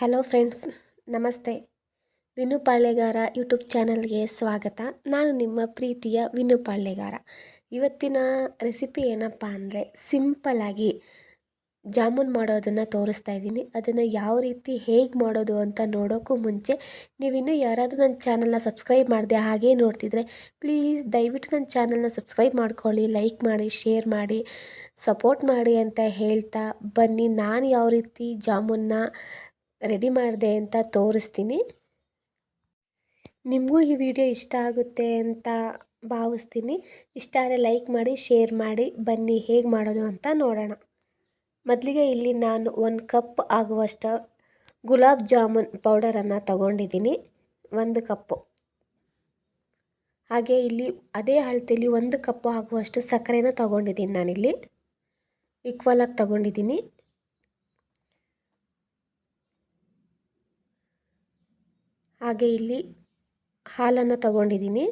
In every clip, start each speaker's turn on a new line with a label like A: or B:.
A: Hello friends, ನಮಸ್ತೆ. Vinu ಪಾಳ್ಯಗಾರ YouTube ಚಾನಲ್ಗೆ ಸ್ವಾಗತ. ನಾನು ನಿಮ್ಮ ಪ್ರೀತಿಯ ವಿನು ಪಾಳ್ಯಗಾರ. ಇವತ್ತಿನ ರೆಸಿಪಿ ಏನಪ್ಪ ಅಂದರೆ ಸಿಂಪಲಾಗಿ ಜಾಮೂನ್ ಮಾಡೋದನ್ನು ತೋರಿಸ್ತಾ ಇದ್ದೀನಿ. ಅದನ್ನು ಯಾವ ರೀತಿ ಹೇಗೆ ಮಾಡೋದು ಅಂತ ನೋಡೋಕ್ಕೂ ಮುಂಚೆ ನೀವಿನ್ನೂ ಯಾರಾದರೂ ನನ್ನ ಚಾನಲ್ನ ಸಬ್ಸ್ಕ್ರೈಬ್ ಮಾಡಿದೆ ಹಾಗೇ ನೋಡ್ತಿದ್ರೆ ಪ್ಲೀಸ್ ದಯವಿಟ್ಟು ನನ್ನ ಚಾನಲ್ನ ಸಬ್ಸ್ಕ್ರೈಬ್ ಮಾಡ್ಕೊಳ್ಳಿ, ಲೈಕ್ ಮಾಡಿ, ಶೇರ್ ಮಾಡಿ, ಸಪೋರ್ಟ್ ಮಾಡಿ ಅಂತ ಹೇಳ್ತಾ ಬನ್ನಿ. ನಾನು ಯಾವ ರೀತಿ ಜಾಮೂನ್ನ ರೆಡಿ ಮಾಡಿದೆ ಅಂತ ತೋರಿಸ್ತೀನಿ. ನಿಮಗೂ ಈ ವಿಡಿಯೋ ಇಷ್ಟ ಆಗುತ್ತೆ ಅಂತ ಭಾವಿಸ್ತೀನಿ. ಇಷ್ಟ ಆದರೆ ಲೈಕ್ ಮಾಡಿ, ಶೇರ್ ಮಾಡಿ, ಬನ್ನಿ ಹೇಗೆ ಮಾಡೋದು ಅಂತ ನೋಡೋಣ. ಮೊದಲಿಗೆ ಇಲ್ಲಿ ನಾನು ಒಂದು ಕಪ್ ಆಗುವಷ್ಟು ಗುಲಾಬ್ ಜಾಮೂನ್ ಪೌಡರನ್ನು ತಗೊಂಡಿದ್ದೀನಿ. ಒಂದು ಕಪ್ಪು. ಹಾಗೆ ಇಲ್ಲಿ ಅದೇ ಅಳತೆಯಲ್ಲಿ ಒಂದು ಕಪ್ಪು ಆಗುವಷ್ಟು ಸಕ್ಕರೆನ ತಗೊಂಡಿದ್ದೀನಿ ನಾನಿಲ್ಲಿ. ಈಕ್ವಲಾಗಿ ತಗೊಂಡಿದ್ದೀನಿ. ಹಾಗೆ ಇಲ್ಲಿ ಹಾಲನ್ನು ತಗೊಂಡಿದ್ದೀನಿ.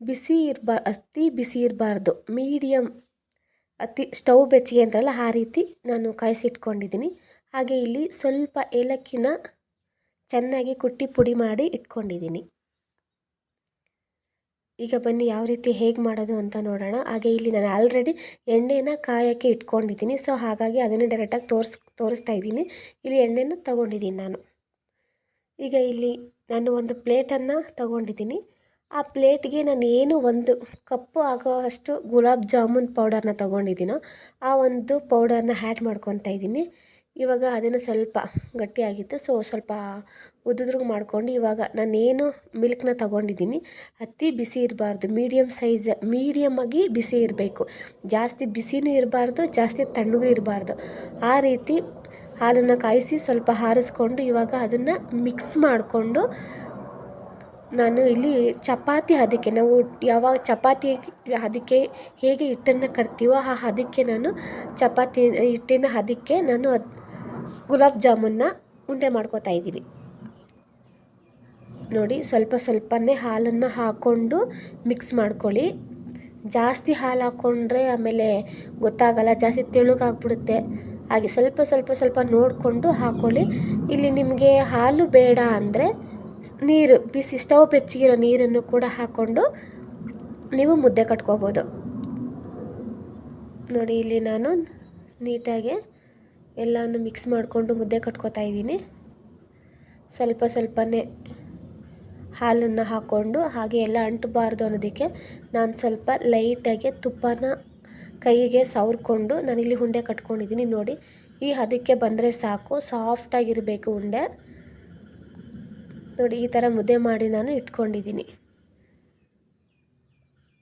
A: ಬಿಸಿ ಇರಬಾ, ಅತಿ ಬಿಸಿ ಇರಬಾರ್ದು. ಮೀಡಿಯಮ್ ಅತಿ ಸ್ಟವ್ ಬೆಚ್ಚಗೆ ಅಂತಾರಲ್ಲ ಆ ರೀತಿ ನಾನು ಕಾಯಿಸಿಟ್ಕೊಂಡಿದ್ದೀನಿ. ಹಾಗೆ ಇಲ್ಲಿ ಸ್ವಲ್ಪ ಏಲಕ್ಕಿನ ಚೆನ್ನಾಗಿ ಕುಟ್ಟಿ ಪುಡಿ ಮಾಡಿ ಇಟ್ಕೊಂಡಿದ್ದೀನಿ. ಈಗ ಬನ್ನಿ ಯಾವ ರೀತಿ ಹೇಗೆ ಮಾಡೋದು ಅಂತ ನೋಡೋಣ. ಹಾಗೆ ಇಲ್ಲಿ ನಾನು ಆಲ್ರೆಡಿ ಎಣ್ಣೆನ ಕಾಯೋಕ್ಕೆ ಇಟ್ಕೊಂಡಿದ್ದೀನಿ. ಸೊ ಹಾಗಾಗಿ ಅದನ್ನು ಡೈರೆಕ್ಟಾಗಿ ತೋರಿಸ್, ತೋರಿಸ್ತಾ ಇದ್ದೀನಿ. ಇಲ್ಲಿ ಎಣ್ಣೆನ ತೊಗೊಂಡಿದ್ದೀನಿ ನಾನು. ಈಗ ಇಲ್ಲಿ ನಾನು ಒಂದು ಪ್ಲೇಟನ್ನು ತಗೊಂಡಿದ್ದೀನಿ. ಆ ಪ್ಲೇಟ್ಗೆ ನಾನು ಏನು ಒಂದು ಕಪ್ಪು ಆಗೋ ಅಷ್ಟು ಗುಲಾಬ್ ಜಾಮೂನ್ ಪೌಡರ್ನ ತಗೊಂಡಿದ್ದೀನೋ ಆ ಒಂದು ಪೌಡರ್ನ ಹ್ಯಾಡ್ ಮಾಡ್ಕೊತಾ ಇದ್ದೀನಿ. ಇವಾಗ ಅದನ್ನು ಸ್ವಲ್ಪ ಗಟ್ಟಿಯಾಗಿತ್ತು, ಸೊ ಸ್ವಲ್ಪ ಉದ್ದುದ್ರಿಗೆ ಮಾಡ್ಕೊಂಡು ಇವಾಗ ನಾನೇನು ಮಿಲ್ಕ್ನ ತಗೊಂಡಿದ್ದೀನಿ. ಅತಿ ಬಿಸಿ ಇರಬಾರ್ದು ಮೀಡಿಯಮ್ ಸೈಜ್ ಮೀಡಿಯಮ್ಮಾಗಿ ಬಿಸಿ ಇರಬೇಕು. ಜಾಸ್ತಿ ಬಿಸಿನೂ ಇರಬಾರ್ದು, ಜಾಸ್ತಿ ತಣ್ಣಗೂ ಇರಬಾರ್ದು. ಆ ರೀತಿ ಹಾಲನ್ನು ಕಾಯಿಸಿ ಸ್ವಲ್ಪ ಹಾರಿಸ್ಕೊಂಡು ಇವಾಗ ಅದನ್ನು ಮಿಕ್ಸ್ ಮಾಡಿಕೊಂಡು ನಾನು ಇಲ್ಲಿ ಚಪಾತಿ ಹದಕ್ಕೆ ನಾವು ಯಾವಾಗ ಚಪಾತಿ ಹದಕ್ಕೆ ಹೇಗೆ ಹಿಟ್ಟನ್ನು ಕಟ್ತೀವೋ ಆ ಹದಕ್ಕೆ ನಾನು ಚಪಾತಿ ಹಿಟ್ಟಿನ ಹದಕ್ಕೆ ನಾನು ಅದು ಗುಲಾಬ್ ಜಾಮೂನ್ನ ಉಂಡೆ ಮಾಡ್ಕೋತಾ ಇದ್ದೀನಿ. ನೋಡಿ ಸ್ವಲ್ಪ ಸ್ವಲ್ಪನೇ ಹಾಲನ್ನು ಹಾಕ್ಕೊಂಡು ಮಿಕ್ಸ್ ಮಾಡ್ಕೊಳ್ಳಿ. ಜಾಸ್ತಿ ಹಾಲು ಹಾಕ್ಕೊಂಡ್ರೆ ಆಮೇಲೆ ಗೊತ್ತಾಗಲ್ಲ, ಜಾಸ್ತಿ ತೆಳುಗಾಗ್ಬಿಡುತ್ತೆ. ಹಾಗೆ ಸ್ವಲ್ಪ ಸ್ವಲ್ಪ ಸ್ವಲ್ಪ ನೋಡಿಕೊಂಡು ಹಾಕ್ಕೊಳ್ಳಿ ಇಲ್ಲಿ ನಿಮಗೆ ಹಾಲು ಬೇಡ ಅಂದರೆ ನೀರು, ಬಿಸಿ ಸ್ಟವ್ ಬೆಚ್ಚಗಿರೋ ನೀರನ್ನು ಕೂಡ ಹಾಕ್ಕೊಂಡು ನೀವು ಮುದ್ದೆ ಕಟ್ಕೋಬೋದು. ನೋಡಿ ಇಲ್ಲಿ ನಾನು ನೀಟಾಗಿ ಎಲ್ಲನೂ ಮಿಕ್ಸ್ ಮಾಡಿಕೊಂಡು ಮುದ್ದೆ ಕಟ್ಕೋತಾ ಇದ್ದೀನಿ. ಸ್ವಲ್ಪ ಸ್ವಲ್ಪನೇ ಹಾಲನ್ನು ಹಾಕ್ಕೊಂಡು ಹಾಗೆ ಎಲ್ಲ ಅಂಟಬಾರ್ದು ಅನ್ನೋದಕ್ಕೆ ನಾನು ಸ್ವಲ್ಪ ಲೈಟಾಗಿ ತುಪ್ಪನ ಕೈಗೆ ಸವರ್ಕೊಂಡು ನಾನಿಲ್ಲಿ ಉಂಡೆ ಕಟ್ಕೊಂಡಿದ್ದೀನಿ ನೋಡಿ. ಈ ಹದಕ್ಕೆ ಬಂದರೆ ಸಾಕು. ಸಾಫ್ಟಾಗಿರಬೇಕು ಉಂಡೆ. ನೋಡಿ, ಈ ಥರ ಮುದ್ದೆ ಮಾಡಿ ನಾನು ಇಟ್ಕೊಂಡಿದ್ದೀನಿ.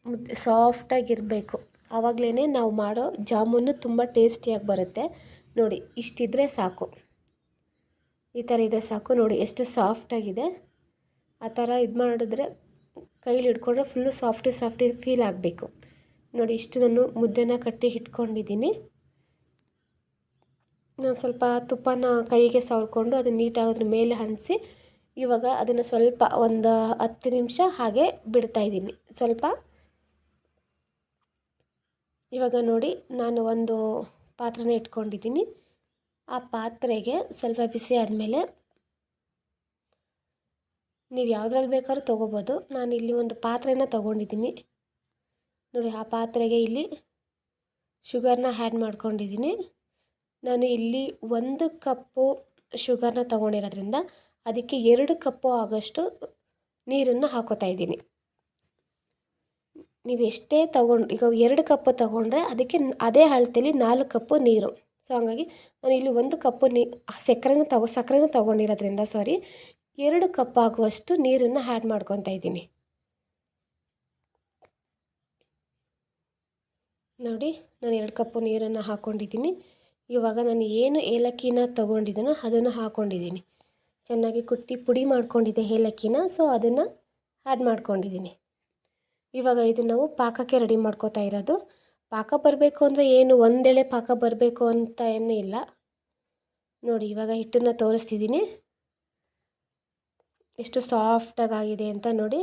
A: ಮುದ್ದೆ ಸಾಫ್ಟಾಗಿರಬೇಕು ಆವಾಗಲೇ ನಾವು ಮಾಡೋ ಜಾಮೂನು ತುಂಬ ಟೇಸ್ಟಿಯಾಗಿ ಬರುತ್ತೆ. ನೋಡಿ, ಇಷ್ಟಿದ್ರೆ ಸಾಕು. ಈ ಥರ ಇದ್ರೆ ಸಾಕು. ನೋಡಿ, ಎಷ್ಟು ಸಾಫ್ಟಾಗಿದೆ ಆ ಥರ ಇದು ಮಾಡಿದ್ರೆ ಕೈಲಿ ಹಿಡ್ಕೊಂಡ್ರೆ ಫುಲ್ಲು ಸಾಫ್ಟಿ ಸಾಫ್ಟಿ ಫೀಲ್ ಆಗಬೇಕು. ನೋಡಿ ಇಷ್ಟು ನಾನು ಮುದ್ದೆನ ಕಟ್ಟಿ ಇಟ್ಕೊಂಡಿದ್ದೀನಿ. ನಾನು ಸ್ವಲ್ಪ ತುಪ್ಪನ ಕೈಗೆ ಸವರ್ಕೊಂಡು ಅದನ್ನು ನೀಟಾಗಿ ಅದ್ರ ಮೇಲೆ ಹಂಚಿಸಿ ಇವಾಗ ಅದನ್ನು ಸ್ವಲ್ಪ ಒಂದು ಹತ್ತು ನಿಮಿಷ ಹಾಗೆ ಬಿಡ್ತಾ ಇದ್ದೀನಿ. ಸ್ವಲ್ಪ ಇವಾಗ ನೋಡಿ ನಾನು ಒಂದು ಪಾತ್ರೆನ ಇಟ್ಕೊಂಡಿದ್ದೀನಿ. ಆ ಪಾತ್ರೆಗೆ ಸ್ವಲ್ಪ ಬಿಸಿ ಆದಮೇಲೆ ನೀವು ಯಾವುದ್ರಲ್ಲಿ ಬೇಕಾದ್ರೂ ತೊಗೋಬೋದು. ನಾನು ಇಲ್ಲಿ ಒಂದು ಪಾತ್ರೆನ ತೊಗೊಂಡಿದ್ದೀನಿ. ನೋಡಿ, ಆ ಪಾತ್ರೆಗೆ ಇಲ್ಲಿ ಶುಗರ್ನ ಹ್ಯಾಡ್ ಮಾಡ್ಕೊಂಡಿದ್ದೀನಿ. ನಾನು ಇಲ್ಲಿ ಒಂದು ಕಪ್ಪು ಶುಗರ್ನ ತೊಗೊಂಡಿರೋದ್ರಿಂದ ಅದಕ್ಕೆ ಎರಡು ಕಪ್ಪು ಆಗೋಷ್ಟು ನೀರನ್ನು ಹಾಕೋತಾ ಇದ್ದೀನಿ. ನೀವು ಎಷ್ಟೇ ತಗೊಂಡು, ಈಗ ಎರಡು ಕಪ್ಪು ತಗೊಂಡ್ರೆ ಅದಕ್ಕೆ ಅದೇ ಅಳತೆಯಲ್ಲಿ ನಾಲ್ಕು ಕಪ್ಪು ನೀರು. ಸೊ ಹಾಗಾಗಿ ನಾನು ಇಲ್ಲಿ ಒಂದು ಕಪ್ಪು ನೀ ಸಕ್ಕರೆನ ತಗೋ, ಸಕ್ಕರೆನ ತೊಗೊಂಡಿರೋದ್ರಿಂದ ಸಾರಿ ಎರಡು ಕಪ್ ಆಗುವಷ್ಟು ನೀರನ್ನು ಆ್ಯಡ್ ಮಾಡ್ಕೊತಾ ಇದ್ದೀನಿ. ನೋಡಿ, ನಾನು ಎರಡು ಕಪ್ಪು ನೀರನ್ನು ಹಾಕ್ಕೊಂಡಿದ್ದೀನಿ ಇವಾಗ ನಾನು ಏನು ಏಲಕ್ಕಿನ ತೊಗೊಂಡಿದ್ದೀನೋ ಅದನ್ನು ಹಾಕ್ಕೊಂಡಿದ್ದೀನಿ ಚೆನ್ನಾಗಿ ಕುಟ್ಟಿ ಪುಡಿ ಮಾಡ್ಕೊಂಡಿದ್ದೆ ಏಲಕ್ಕಿನ, ಸೊ ಅದನ್ನು ಆ್ಯಡ್ ಮಾಡ್ಕೊಂಡಿದ್ದೀನಿ. ಇವಾಗ ಇದು ನಾವು ಪಾಕಕ್ಕೆ ರೆಡಿ ಮಾಡ್ಕೋತಾ ಇರೋದು. ಪಾಕ ಬರಬೇಕು ಅಂದರೆ ಏನು ಒಂದೆಳೆ ಪಾಕ ಬರಬೇಕು ಅಂತ ಏನೂ ಇಲ್ಲ. ನೋಡಿ, ಇವಾಗ ಹಿಟ್ಟನ್ನು ತೋರಿಸ್ತಿದ್ದೀನಿ. ಎಷ್ಟು ಸಾಫ್ಟಾಗಿ ಆಗಿದೆ ಅಂತ ನೋಡಿ.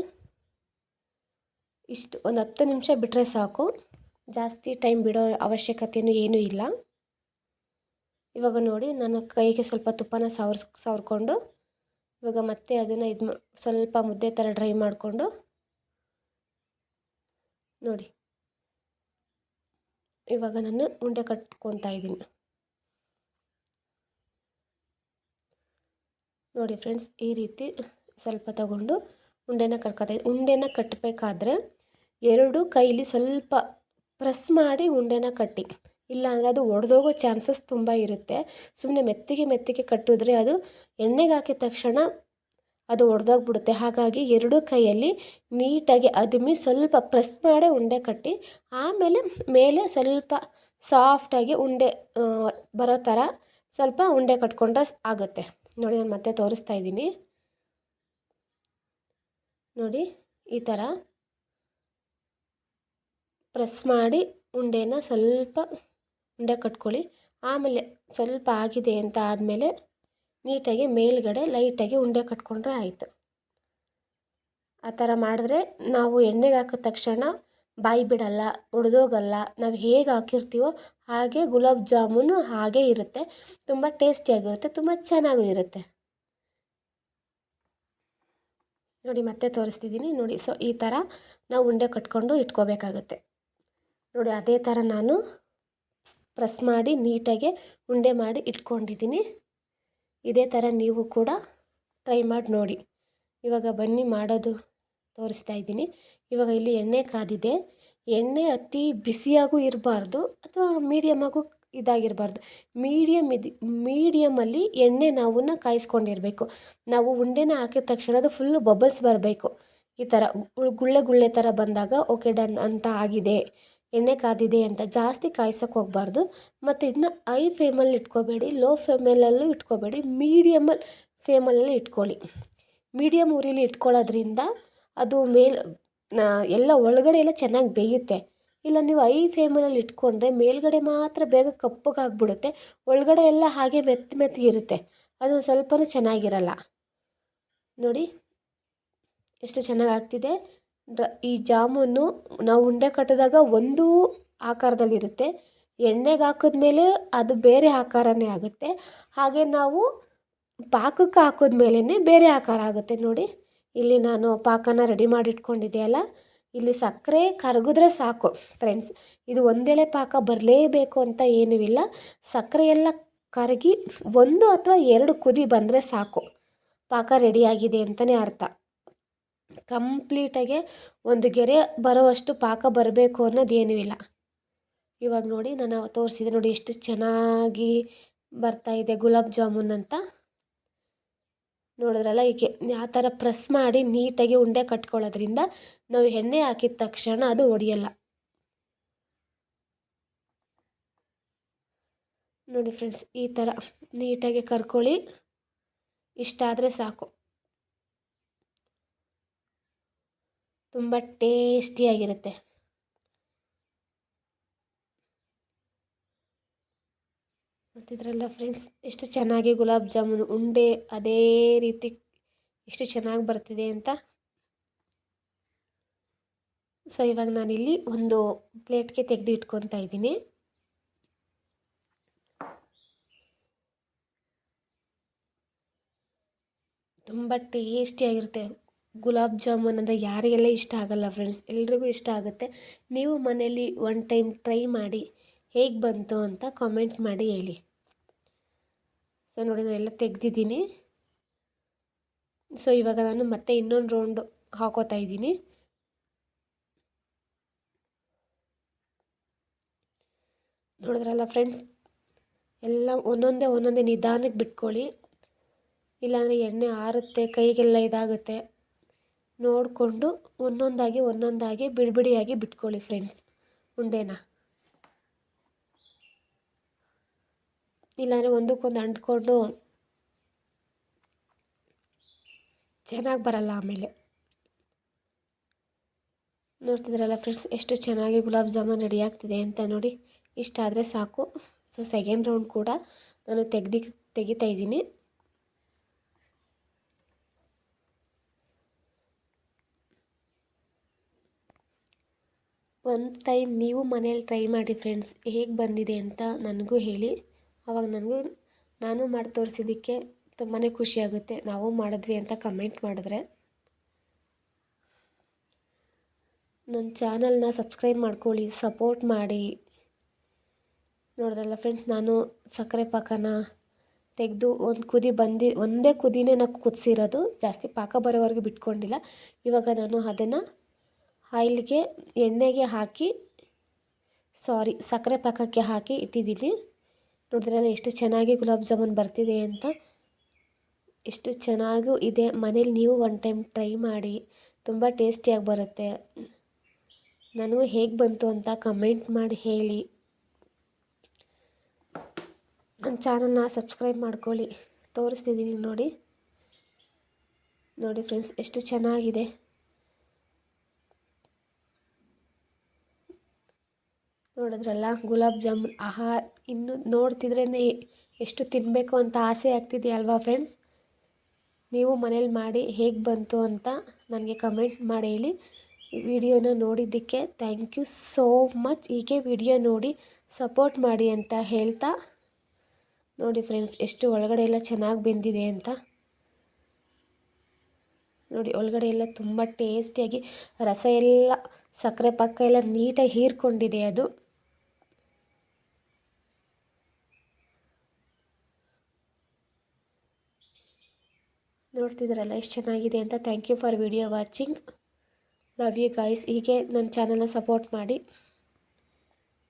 A: ಇಷ್ಟು ಒಂದು ಹತ್ತು ನಿಮಿಷ ಬಿಟ್ಟರೆ ಸಾಕು. ಜಾಸ್ತಿ ಟೈಮ್ ಬಿಡೋ ಅವಶ್ಯಕತೆಯೂ ಏನೂ ಇಲ್ಲ. ಇವಾಗ ನೋಡಿ ನನ್ನ ಕೈಗೆ ಸ್ವಲ್ಪ ತುಪ್ಪನ ಸವರ್ಸ್, ಸವರ್ಕೊಂಡು ಇವಾಗ ಮತ್ತೆ ಅದನ್ನು ಇದು ಸ್ವಲ್ಪ ಮುದ್ದೆ ಥರ ಡ್ರೈ ಮಾಡಿಕೊಂಡು ನೋಡಿ. ಇವಾಗ ನಾನು ಉಂಡೆ ಕಟ್ಕೊತಾ ಇದ್ದೀನಿ. ನೋಡಿ ಫ್ರೆಂಡ್ಸ್ ಈ ರೀತಿ ಸ್ವಲ್ಪ ತಗೊಂಡು ಉಂಡೆನ ಕಟ್ಕೊತಾ ಉಂಡೆನ ಕಟ್ಟಬೇಕಾದ್ರೆ ಎರಡು ಕೈಲಿ ಸ್ವಲ್ಪ ಪ್ರೆಸ್ ಮಾಡಿ ಉಂಡೆನ ಕಟ್ಟಿ. ಇಲ್ಲಾಂದರೆ ಅದು ಒಡೆದೋಗೋ ಚಾನ್ಸಸ್ ತುಂಬ ಇರುತ್ತೆ. ಸುಮ್ಮನೆ ಮೆತ್ತಿಗೆ ಮೆತ್ತಿಗೆ ಕಟ್ಟಿದ್ರೆ ಅದು ಎಣ್ಣೆಗೆ ಹಾಕಿದ ತಕ್ಷಣ ಅದು ಒಡೆದೋಗ್ಬಿಡುತ್ತೆ. ಹಾಗಾಗಿ ಎರಡೂ ಕೈಯಲ್ಲಿ ನೀಟಾಗಿ ಅದುಮಿ ಸ್ವಲ್ಪ ಪ್ರೆಸ್ ಮಾಡೇ ಉಂಡೆ ಕಟ್ಟಿ. ಆಮೇಲೆ ಮೇಲೆ ಸ್ವಲ್ಪ ಸಾಫ್ಟಾಗಿ ಉಂಡೆ ಬರೋ ಥರ ಸ್ವಲ್ಪ ಉಂಡೆ ಕಟ್ಕೊಂಡ್ರೆ ಆಗುತ್ತೆ. ನೋಡಿ, ನಾನು ಮತ್ತೆ ತೋರಿಸ್ತಾ ಇದ್ದೀನಿ. ನೋಡಿ, ಈ ಥರ. ಪ್ರೆಸ್ ಮಾಡಿ ಉಂಡೆನ ಸ್ವಲ್ಪ ಉಂಡೆ ಕಟ್ಕೊಳ್ಳಿ. ಆಮೇಲೆ ಸ್ವಲ್ಪ ಆಗಿದೆ ಅಂತ ಆದಮೇಲೆ ನೀಟಾಗಿ ಮೇಲ್ಗಡೆ ಲೈಟಾಗಿ ಉಂಡೆ ಕಟ್ಕೊಂಡ್ರೆ ಆಯಿತು. ಆ ಥರ ಮಾಡಿದ್ರೆ ನಾವು ಎಣ್ಣೆಗೆ ಹಾಕಿದ ತಕ್ಷಣ ಬಾಯಿ ಬಿಡಲ್ಲ, ಒಡೆದೋಗಲ್ಲ, ನಾವು ಹೇಗೆ ಹಾಕಿರ್ತೀವೋ ಹಾಗೆ ಗುಲಾಬ್ ಜಾಮೂನು ಹಾಗೆ ಇರುತ್ತೆ. ತುಂಬ ಟೇಸ್ಟಿಯಾಗಿರುತ್ತೆ, ತುಂಬ ಚೆನ್ನಾಗೂ ಇರುತ್ತೆ. ನೋಡಿ, ಮತ್ತೆ ತೋರಿಸ್ತಿದ್ದೀನಿ. ನೋಡಿ, ಸೊ ಈ ಥರ ನಾವು ಉಂಡೆ ಕಟ್ಕೊಂಡು ಇಟ್ಕೋಬೇಕಾಗುತ್ತೆ. ನೋಡಿ, ಅದೇ ಥರ ನಾನು ಪ್ರೆಸ್ ಮಾಡಿ ನೀಟಾಗಿ ಉಂಡೆ ಮಾಡಿ ಇಟ್ಕೊಂಡಿದ್ದೀನಿ. ಇದೇ ಥರ ನೀವು ಕೂಡ ಟ್ರೈ ಮಾಡಿ ನೋಡಿ. ಇವಾಗ ಬನ್ನಿ, ಮಾಡೋದು ತೋರಿಸ್ತಾ ಇದ್ದೀನಿ. ಇವಾಗ ಇಲ್ಲಿ ಎಣ್ಣೆ ಕಾದಿದೆ. ಎಣ್ಣೆ ಅತಿ ಬಿಸಿಯಾಗೂ ಇರಬಾರ್ದು ಅಥವಾ ಮೀಡಿಯಮಾಗೂ ಇದಾಗಿರಬಾರ್ದು. ಮೀಡಿಯಮ್ ಇದು, ಮೀಡಿಯಮಲ್ಲಿ ಎಣ್ಣೆ ನಾವನ್ನ ಕಾಯಿಸ್ಕೊಂಡಿರಬೇಕು. ನಾವು ಉಂಡೆನ ಹಾಕಿದ ತಕ್ಷಣ ಅದು ಫುಲ್ಲು ಬಬಲ್ಸ್ ಬರಬೇಕು. ಈ ಥರ, ಗುಳ್ಳೆ ಗುಳ್ಳೆ ಥರ ಬಂದಾಗ, ಓಕೆ, ಡನ್ ಅಂತ ಆಗಿದೆ. ಎಣ್ಣೆ ಕಾದಿದೆ ಅಂತ ಜಾಸ್ತಿ ಕಾಯ್ಸೋಕ್ಕೆ ಹೋಗಬಾರ್ದು. ಮತ್ತು ಇದನ್ನ ಐ ಫ್ಲೇಮಲ್ಲಿ ಇಟ್ಕೋಬೇಡಿ ಲೋ ಫ್ಲೇಮಲ್ಲೂ ಇಟ್ಕೋಬೇಡಿ ಮೀಡಿಯಮಲ್ಲಿ ಫ್ಲೇಮಲ್ಲಿ ಇಟ್ಕೊಳ್ಳಿ. ಮೀಡಿಯಮ್ ಉರಿಲಿ ಇಟ್ಕೊಳ್ಳೋದ್ರಿಂದ ಅದು ಮೇಲೆ ಎಲ್ಲ ಒಳಗಡೆ ಎಲ್ಲ ಚೆನ್ನಾಗಿ ಬೇಯುತ್ತೆ. ಇಲ್ಲ ನೀವು ಐ ಫ್ಲೇಮಲ್ಲಿ ಇಟ್ಕೊಂಡ್ರೆ ಮೇಲ್ಗಡೆ ಮಾತ್ರ ಬೇಗ ಕಪ್ಪಗಾಗ್ಬಿಡುತ್ತೆ, ಒಳಗಡೆ ಎಲ್ಲ ಹಾಗೆ ಮೆತ್ತ ಮೆತ್ತಗಿರುತ್ತೆ ಅದು ಸ್ವಲ್ಪನೂ ಚೆನ್ನಾಗಿರಲ್ಲ. ನೋಡಿ, ಎಷ್ಟು ಚೆನ್ನಾಗಿ ಆಗ್ತಿದೆ. ಡ್ರ ಈ ಜಾಮೂನು ನಾವು ಉಂಡೆ ಕಟ್ಟಿದಾಗ ಒಂದು ಆಕಾರದಲ್ಲಿರುತ್ತೆ. ಎಣ್ಣೆಗೆ ಹಾಕಿದ್ಮೇಲೆ ಅದು ಬೇರೆ ಆಕಾರನೇ ಆಗುತ್ತೆ. ಹಾಗೆ ನಾವು ಪಾಕಕ್ಕೆ ಹಾಕಿದ್ಮೇಲೇ ಬೇರೆ ಆಕಾರ ಆಗುತ್ತೆ ನೋಡಿ. ಇಲ್ಲಿ ನಾನು ಪಾಕನ ರೆಡಿ ಮಾಡಿ ಇಟ್ಕೊಂಡಿದ್ದೆಯಲ್ಲ ಇಲ್ಲಿ ಸಕ್ಕರೆ ಕರಗಿದ್ರೆ ಸಾಕು ಫ್ರೆಂಡ್ಸ್. ಇದು ಒಂದೇಳೆ ಪಾಕ ಬರಲೇಬೇಕು ಅಂತ ಏನೂ ಇಲ್ಲ. ಸಕ್ಕರೆ ಎಲ್ಲ ಕರಗಿ ಒಂದು ಅಥವಾ ಎರಡು ಕುದಿ ಬಂದರೆ ಸಾಕು. ಪಾಕ ರೆಡಿಯಾಗಿದೆ ಅಂತಲೇ ಅರ್ಥ. ಕಂಪ್ಲೀಟಾಗೆ ಒಂದು ಗೆರೆ ಬರೋವಷ್ಟು ಪಾಕ ಬರಬೇಕು ಅನ್ನೋದೇನೂ ಇಲ್ಲ. ಇವಾಗ ನೋಡಿ ನಾನು ತೋರಿಸಿದೆ ನೋಡಿ ಎಷ್ಟು ಚೆನ್ನಾಗಿ ಬರ್ತಾಯಿದೆ ಗುಲಾಬ್ ಜಾಮೂನ್ ಅಂತ. ನೋಡಿದ್ರಲ್ಲ ಈಕೆ ಆ ಥರ ಪ್ರೆಸ್ ಮಾಡಿ ನೀಟಾಗಿ ಉಂಡೆ ಕಟ್ಕೊಳ್ಳೋದ್ರಿಂದ ನಾವು ಎಣ್ಣೆ ಹಾಕಿದ ತಕ್ಷಣ ಅದು ಒಡೆಯಲ್ಲ. ನೋಡಿ ಫ್ರೆಂಡ್ಸ್ ಈ ಥರ ನೀಟಾಗಿ ಕರ್ಕೊಳ್ಳಿ. ಇಷ್ಟಾದರೆ ಸಾಕು. ತುಂಬ ಟೇಸ್ಟಿಯಾಗಿರುತ್ತೆ ಮತ್ತಿದ್ರಲ್ಲ ಫ್ರೆಂಡ್ಸ್ ಎಷ್ಟು ಚೆನ್ನಾಗಿ ಗುಲಾಬ್ ಜಾಮೂನ್ ಉಂಡೆ ಅದೇ ರೀತಿ ಎಷ್ಟು ಚೆನ್ನಾಗಿ ಬರ್ತಿದೆ ಅಂತ. ಸೊ ಇವಾಗ ನಾನಿಲ್ಲಿ ಒಂದು ಪ್ಲೇಟ್ಗೆ ತೆಗೆದು ಇಟ್ಕೊತಾ ಇದ್ದೀನಿ. ತುಂಬ ಟೇಸ್ಟಿಯಾಗಿರುತ್ತೆ ಗುಲಾಬ್ ಜಾಮೂನ್ ಅಂದರೆ ಯಾರಿಗೆಲ್ಲ ಇಷ್ಟ ಆಗಲ್ಲ ಫ್ರೆಂಡ್ಸ್ ಎಲ್ರಿಗೂ ಇಷ್ಟ ಆಗುತ್ತೆ. ನೀವು ಮನೇಲಿ ಒನ್ ಟೈಮ್ ಟ್ರೈ ಮಾಡಿ ಹೇಗೆ ಬಂತು ಅಂತ ಕಾಮೆಂಟ್ ಮಾಡಿ ಹೇಳಿ. ಸೊ ನೋಡಿ ಎಲ್ಲ ತೆಗೆದಿದ್ದೀನಿ. ಸೊ ಇವಾಗ ನಾನು ಮತ್ತೆ ಇನ್ನೊಂದು ರೌಂಡ್ ಹಾಕೋತಾ ಇದ್ದೀನಿ. ನೋಡಿದ್ರಲ್ಲ ಫ್ರೆಂಡ್ಸ್ ಎಲ್ಲ ಒಂದೊಂದೇ ಒಂದೊಂದೇ ನಿಧಾನಕ್ಕೆ ಬಿಟ್ಕೊಳ್ಳಿ. ಇಲ್ಲಾಂದರೆ ಎಣ್ಣೆ ಆರುತ್ತೆ, ಕೈಗೆಲ್ಲ ಇದಾಗುತ್ತೆ. ನೋಡಿಕೊಂಡು ಒಂದೊಂದಾಗಿ ಒಂದೊಂದಾಗಿ ಬಿಡಿಬಿಡಿಯಾಗಿ ಬಿಟ್ಕೊಳ್ಳಿ ಫ್ರೆಂಡ್ಸ್ ಉಂಡೆನ ಇಲ್ಲಾಂದರೆ ಒಂದಕ್ಕೊಂದು ಅಂಟ್ಕೊಂಡು ಚೆನ್ನಾಗಿ ಬರಲ್ಲ ಆಮೇಲೆ. ನೋಡ್ತಿದ್ರಲ್ಲ ಫ್ರೆಂಡ್ಸ್ ಎಷ್ಟು ಚೆನ್ನಾಗಿ ಗುಲಾಬ್ ಜಾಮೂನ್ ರೆಡಿ ಆಗ್ತಿದೆ ಅಂತ ನೋಡಿ. ಇಷ್ಟ ಆದರೆ ಸಾಕು. ಸೊ ಸೆಕೆಂಡ್ ರೌಂಡ್ ಕೂಡ ನಾನು ತೆಗ್ದು ತೆಗಿತಾ ಇದ್ದೀನಿ. ಒಂದು ಟೈಮ್ ನೀವು ಮನೇಲಿ ಟ್ರೈ ಮಾಡಿ ಫ್ರೆಂಡ್ಸ್ ಹೇಗೆ ಬಂದಿದೆ ಅಂತ ನನಗೂ ಹೇಳಿ. ಆವಾಗ ನನಗೂ ನಾನು ಮಾಡಿ ತೋರಿಸಿದ್ದಕ್ಕೆ ತುಂಬಾ ಖುಷಿಯಾಗುತ್ತೆ ನಾವು ಮಾಡಿದ್ವಿ ಅಂತ ಕಮೆಂಟ್ ಮಾಡಿದ್ರೆ. ನನ್ನ ಚಾನಲ್ನ ಸಬ್ಸ್ಕ್ರೈಬ್ ಮಾಡ್ಕೊಳ್ಳಿ ಸಪೋರ್ಟ್ ಮಾಡಿ. ನೋಡಿದ್ರಲ್ಲ ಫ್ರೆಂಡ್ಸ್ ನಾನು ಸಕ್ಕರೆ ಪಾಕನ ತೆಗೆದು ಒಂದು ಕುದಿ ಬಂದು, ಒಂದೇ ಕುದಿನೇ ನಾನು ಕುದಿಸಿರೋದು. ಜಾಸ್ತಿ ಪಾಕ ಬರೋವರೆಗೂ ಬಿಟ್ಕೊಂಡಿಲ್ಲ. ಇವಾಗ ನಾನು ಅದನ್ನು ಆಯಿಲ್ಗೆ ಎಣ್ಣೆಗೆ ಹಾಕಿ, ಸಾರಿ, ಸಕ್ಕರೆ ಪಾಕಕ್ಕೆ ಹಾಕಿ ಇಟ್ಟಿದ್ದೀನಿ. ನೋಡಿದ್ರಲ್ಲ ಎಷ್ಟು ಚೆನ್ನಾಗಿ ಗುಲಾಬ್ ಜಾಮೂನ್ ಬರ್ತಿದೆ ಅಂತ. ಎಷ್ಟು ಚೆನ್ನಾಗೂ ಇದೆ. ಮನೇಲಿ ನೀವು ಒನ್ ಟೈಮ್ ಟ್ರೈ ಮಾಡಿ, ತುಂಬ ಟೇಸ್ಟಿಯಾಗಿ ಬರುತ್ತೆ. ನನಗೂ ಹೇಗೆ ಬಂತು ಅಂತ ಕಮೆಂಟ್ ಮಾಡಿ ಹೇಳಿ. ನನ್ನ ಚಾನಲ್ನ ಸಬ್ಸ್ಕ್ರೈಬ್ ಮಾಡ್ಕೊಳ್ಳಿ. ತೋರಿಸ್ತಿದ್ದೀನಿ ನೋಡಿ. ನೋಡಿ ಫ್ರೆಂಡ್ಸ್ ಎಷ್ಟು ಚೆನ್ನಾಗಿದೆ. ನೋಡಿದ್ರಲ್ಲ? ಗುಲಾಬ್ ಜಾಮೂನ್. ಆಹಾ, ಇನ್ನು ನೋಡ್ತಿದ್ರೇ ಎಷ್ಟು ತಿನ್ನಬೇಕು ಅಂತ ಆಸೆ ಆಗ್ತಿದೆಯಲ್ವಾ ಫ್ರೆಂಡ್ಸ್ ನೀವು ಮನೇಲಿ ಮಾಡಿ ಹೇಗೆ ಬಂತು ಅಂತ ನನಗೆ ಕಮೆಂಟ್ ಮಾಡಿ ಹೇಳಿ. ವಿಡಿಯೋನ ನೋಡಿದ್ದಕ್ಕೆ ಥ್ಯಾಂಕ್ ಯು ಸೋ ಮಚ್ ಹೀಗೆ ವಿಡಿಯೋ ನೋಡಿ ಸಪೋರ್ಟ್ ಮಾಡಿ ಅಂತ ಹೇಳ್ತಾ. ನೋಡಿ ಫ್ರೆಂಡ್ಸ್ ಎಷ್ಟು ಒಳಗಡೆ ಎಲ್ಲ ಚೆನ್ನಾಗಿ ಬೆಂದಿದೆ ಅಂತ. ನೋಡಿ, ಒಳಗಡೆ ಎಲ್ಲ ತುಂಬ ಟೇಸ್ಟಿಯಾಗಿ ರಸ ಎಲ್ಲ, ಸಕ್ಕರೆ ಪಕ್ಕ ಎಲ್ಲ ನೀಟಾಗಿ ಹೀರ್ಕೊಂಡಿದೆ ಅದು. ನೋಡ್ತಿದ್ರಲ್ಲ, ಎಷ್ಟು ಚೆನ್ನಾಗಿದೆ ಅಂತ. Thank you for video watching love you guys ಹೀಗೆ ನನ್ನ ಚಾನಲ್ನ ಸಪೋರ್ಟ್ ಮಾಡಿ.